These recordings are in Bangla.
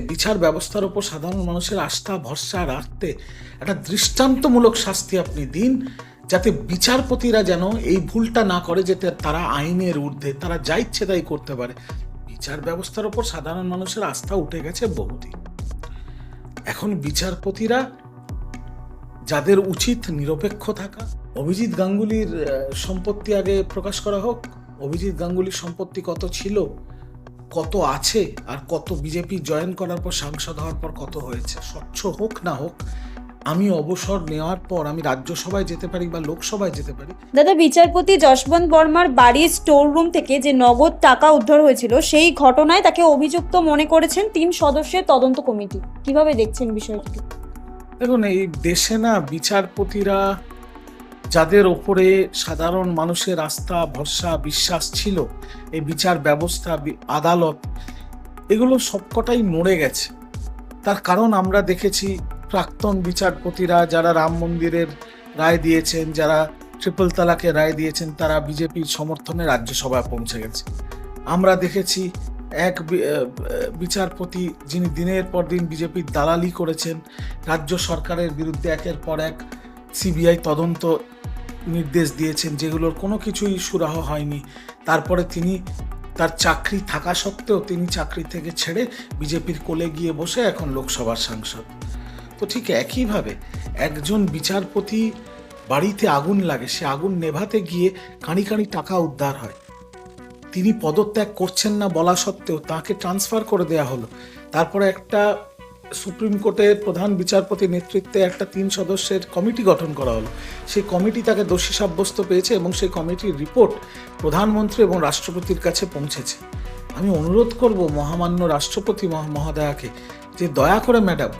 বিচার ব্যবস্থার ওপর সাধারণ মানুষের আস্থা, ভরসা রাখতে একটা দৃষ্টান্তমূলক শাস্তি আপনি দিন, যাতে বিচারপতিরা যেন এই ভুলটা না করে যে তারা আইনের ঊর্ধ্বে, তারা যা ইচ্ছে তাই করতে পারে। বিচার ব্যবস্থার ওপর সাধারণ মানুষের আস্থা উঠে গেছে বহুদিন। এখন বিচারপতিরা যাদের উচিত নিরপেক্ষ থাকা, অভিজিৎ গাঙ্গুলির সম্পত্তি আগে প্রকাশ করা হোক। অভিজিৎ গাঙ্গুলির সম্পত্তি কত ছিল? কত আছে আর কত বিজেপি জয়েন করার পর সাংসদ হওয়ার পর কত হয়েছে? স্বচ্ছ হোক না হোক আমি অবসর নেওয়ার পর আমি রাজ্যসভায় যেতে পারি বা লোকসভায় যেতে পারি। দাদা বিচারপতি যশবন্ত বর্মার বাড়ির স্টোর রুম থেকে যে নগদ টাকা উদ্ধার হয়েছিল সেই ঘটনায় তাকে অভিযুক্ত মনে করেছেন তিন সদস্যের তদন্ত কমিটি। কীভাবে দেখছেন বিষয়টি দেখুন এই দেশে না বিচারপতিরা যাদের ওপরে সাধারণ মানুষের আস্থা, ভরসা, বিশ্বাস ছিল, এই বিচার ব্যবস্থা আদালত, এগুলো সবকটাই মরে গেছে। তার কারণ আমরা দেখেছি প্রাক্তন বিচারপতিরা যারা রাম মন্দিরের রায় দিয়েছেন, যারা ট্রিপল তালাকের রায় দিয়েছেন, তারা বিজেপির সমর্থনে রাজ্যসভায় পৌঁছে গেছে। আমরা দেখেছি এক বিচারপতি যিনি দিনের পর দিন বিজেপির দালালি করেছেন, রাজ্য সরকারের বিরুদ্ধে একের পর এক সিবিআই তদন্ত নির্দেশ দিয়েছেন যেগুলোর কোনো কিছুই সুরাহ হয়নি। তারপরে তিনি তার চাকরি থাকা সত্ত্বেও তিনি চাকরি থেকে ছেড়ে বিজেপির কোলে গিয়ে বসে এখন লোকসভার সাংসদ। তো ঠিক একইভাবে একজন বিচারপতি বাড়িতে আগুন লাগে, সে আগুন নেভাতে গিয়ে কাঁড়ি কাঁড়ি টাকা উদ্ধার হয়। তিনি পদত্যাগ করছেন না বলা সত্ত্বেও তাকে ট্রান্সফার করে দেয়া হলো। তারপরে একটা সুপ্রিম কোর্টের প্রধান বিচারপতি নেতৃত্বে একটা তিন সদস্যের কমিটি গঠন করা হলো। সেই কমিটি তাকে দোষী সাব্যস্ত পেয়েছে এবং সেই কমিটির রিপোর্ট প্রধানমন্ত্রী এবং রাষ্ট্রপতির কাছে পৌঁছেছে। আমি অনুরোধ করব মহামান্য রাষ্ট্রপতি মহ- মহোদয়াকে যে দয়া করে ম্যাডাম,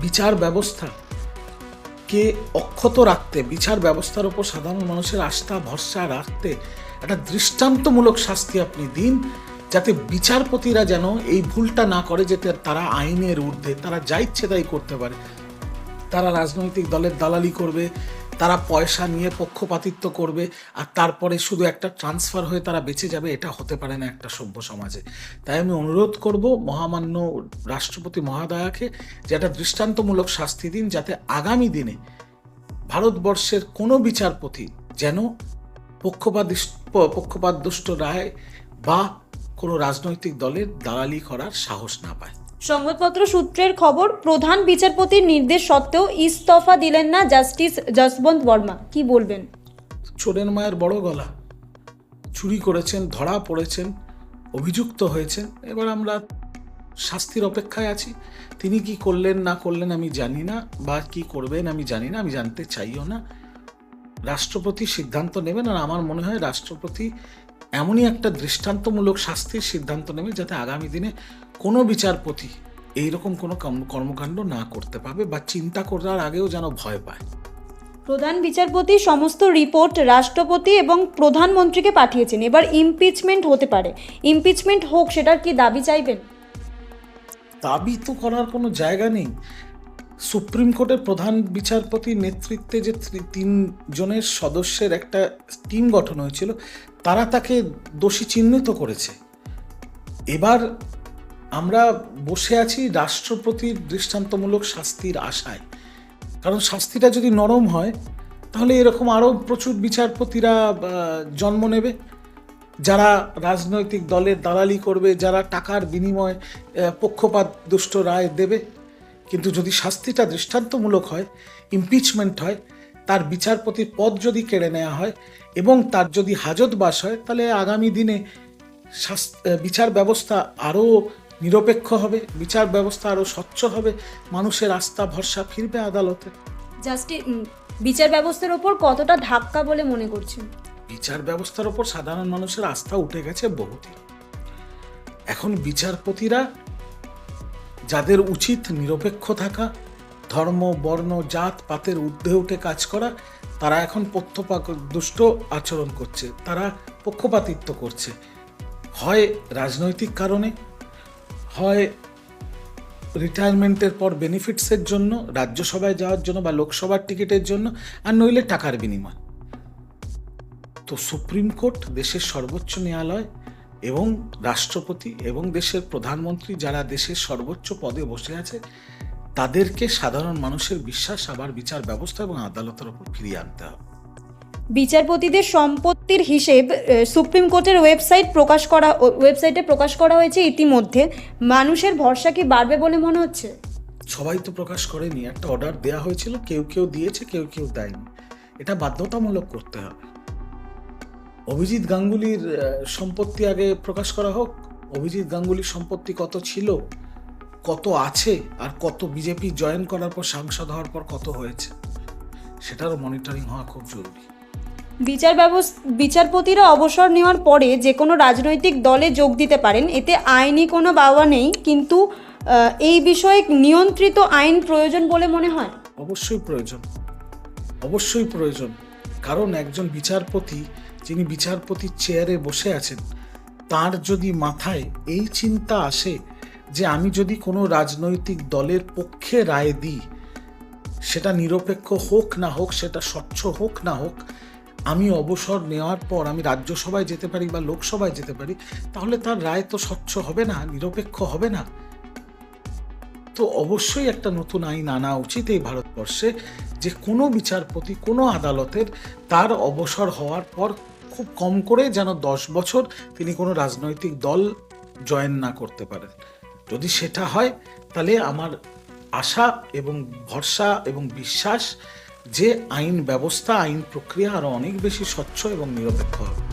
বিচার ব্যবস্থা কে অক্ষত রাখতে, বিচার ব্যবস্থার উপর সাধারণ মানুষের আস্থা, ভরসা রাখতে একটা দৃষ্টান্তমূলক শাস্তি আপনি দিন। যাতে বিচারপতিরা যেন এই ভুলটা না করে যে তারা আইনের ঊর্ধ্বে, তারা যা ইচ্ছে তাই করতে পারে। তারা রাজনৈতিক দলের দালালি করবে, তারা পয়সা নিয়ে পক্ষপাতিত্ব করবে, আর তারপরে শুধু একটা ট্রান্সফার হয়ে তারা বেঁচে যাবে, এটা হতে পারে না একটা সভ্য সমাজে। তাই আমি অনুরোধ করব মহামান্য রাষ্ট্রপতি মহাদয়াকে যে একটা দৃষ্টান্তমূলক শাস্তি দিন, যাতে আগামী দিনে ভারতবর্ষের কোনো বিচারপতি যেন পক্ষপাতিস- প- পক্ষপাতদুষ্ট রায় বা কোনো রাজনৈতিক দলের দালালি করার সাহস না পায়। সংবাদপত্র সূত্রের খবর প্রধান বিচারপতির নির্দেশ সত্ত্বেও ইস্তফা দিলেন না জাস্টিস যশবন্ত বর্মা। কি বলবেন? চোরের মায়ের বড় গলা। চুরি করেছেন ধরা পড়েছেন অভিযুক্ত হয়েছেন। এবার আমরা শাস্তির অপেক্ষায় আছি। তিনি কি করলেন না করলেন আমি জানি না বা কি করবেন আমি জানি না আমি জানতে চাইও না। রাষ্ট্রপতি সিদ্ধান্ত নেবেন আর আমার মনে হয় রাষ্ট্রপতি এমনই একটা দৃষ্টান্তমূলক শাস্তির সিদ্ধান্ত নেবে যাতে আগামী দিনে কোনো বিচারপতি এইরকম কোনো কর্মকাণ্ড না করতে পারবে বা চিন্তা করার আগেও যেন ভয় পায়। প্রধান বিচারপতি সমস্ত রিপোর্ট রাষ্ট্রপতি এবং প্রধানমন্ত্রীকে পাঠিয়েছেন। এবার ইমপিচমেন্ট হতে পারে। ইমপিচমেন্ট হোক সেটার কি দাবি চাইবেন? দাবি তো করার কোনো জায়গা নেই। সুপ্রিম কোর্টের প্রধান বিচারপতির নেতৃত্বে যে তিনজনের সদস্যের একটা টিম গঠন হয়েছিল তারা তাকে দোষী চিহ্নিত করেছে। এবার আমরা বসে আছি রাষ্ট্রপতির দৃষ্টান্তমূলক শাস্তির আশায়। কারণ শাস্তিটা যদি নরম হয়, তাহলে এরকম আরও প্রচুর বিচারপতিরা জন্ম নেবে। যারা রাজনৈতিক দলের দালালি করবে, যারা টাকার বিনিময়ে পক্ষপাত, দুষ্ট রায় দেবে। কিন্তু যদি শাস্তিটা দৃষ্টান্তমূলক হয়, ইমপিচমেন্ট হয়, তার বিচারপতির পদ যদি কেড়ে নেওয়া হয় এবং তার যদি হাজতবাস হয় তাহলে আগামী দিনে বিচার ব্যবস্থা আরও নিরপেক্ষ হবে বিচার ব্যবস্থা আরও স্বচ্ছ হবে মানুষের আস্থা ভরসা ফিরবে আদালতে। জাস্টি বিচার ব্যবস্থার ওপর কতটা ধাক্কা বলে মনে করছেন? বিচার ব্যবস্থার ওপর সাধারণ মানুষের আস্থা উঠে গেছে বহুদিন এখন বিচারপতিরা যাদের উচিত নিরপেক্ষ থাকা ধর্ম, বর্ণ, জাত, পাতের ঊর্ধ্বে উঠে কাজ করা, তারা এখন পক্ষপাত দুষ্ট আচরণ করছে, তারা পক্ষপাতিত্ব করছে। হয় রাজনৈতিক কারণে, হয় রিটায়ারমেন্টের পর বেনিফিটসের জন্য, রাজ্যসভায় যাওয়ার জন্য বা লোকসভার টিকিটের জন্য, আর নইলে টাকার বিনিময়। তো সুপ্রিম কোর্ট, দেশের সর্বোচ্চ ন্যায়ালয় এবং রাষ্ট্রপতি এবং দেশের প্রধানমন্ত্রী, যারা দেশের সর্বোচ্চ পদে বসে আছে তাদেরকে সাধারণ মানুষের বিশ্বাস আবার বিচার ব্যবস্থা এবং আদালতের উপর ফিরিয়ে আনতে হবে। বিচারপতিদের সম্পত্তির হিসেব সুপ্রিম কোর্টের ওয়েবসাইট প্রকাশ করা ওয়েবসাইটে প্রকাশ করা হয়েছে ইতিমধ্যে। মানুষের ভরসা কি বাড়বে বলে মনে হচ্ছে? সবাই তো প্রকাশ করেনি একটা অর্ডার দেওয়া হয়েছিল কেউ কেউ দিয়েছে কেউ কেউ দেয়নি। এটা বাধ্যতামূলক করতে হবে। অভিজিৎ গাঙ্গুলির সম্পত্তি আগে প্রকাশ করা হোক। অভিজিৎ গাঙ্গুলির সম্পত্তি কত ছিল? কত আছে আর কত বিজেপি জয়েন করার পর সাংসদ হওয়ার পর কত হয়েছে সেটারও মনিটরিং হওয়া খুব জরুরি। বিচার ব্যবস্থা বিচারপতিরা অবসর নেওয়ার পরে যে কোনো রাজনৈতিক দলে যোগ দিতে পারেন এতে আইনি কোনো বাবা নেই কিন্তু এই বিষয়ে নিয়ন্ত্রিত আইন প্রয়োজন বলে মনে হয়। অবশ্যই প্রয়োজন। অবশ্যই প্রয়োজন। কারণ একজন বিচারপতি যিনি বিচারপতির চেয়ারে বসে আছেন তার যদি মাথায় এই চিন্তা আসে যে আমি যদি কোনো রাজনৈতিক দলের পক্ষে রায় দিই, সেটা নিরপেক্ষ হোক না হোক, সেটা স্বচ্ছ হোক না হোক, আমি অবসর নেওয়ার পর আমি রাজ্যসভায় যেতে পারি বা লোকসভায় যেতে পারি, তাহলে তার রায় তো স্বচ্ছ হবে না, নিরপেক্ষ হবে না। তো অবশ্যই একটা নতুন আইন আনা উচিত এই ভারতবর্ষে, যে কোনো বিচারপতি, কোনো আদালতের তার অবসর হওয়ার পর খুব কম করে যেন দশ বছর তিনি কোনো রাজনৈতিক দল জয়েন না করতে পারেন। যদি সেটা হয়, তাহলে আমার আশা এবং ভরসা এবং বিশ্বাস যে আইন ব্যবস্থা, আইন প্রক্রিয়া আরও অনেক বেশি স্বচ্ছ এবং নিরপেক্ষ হবে।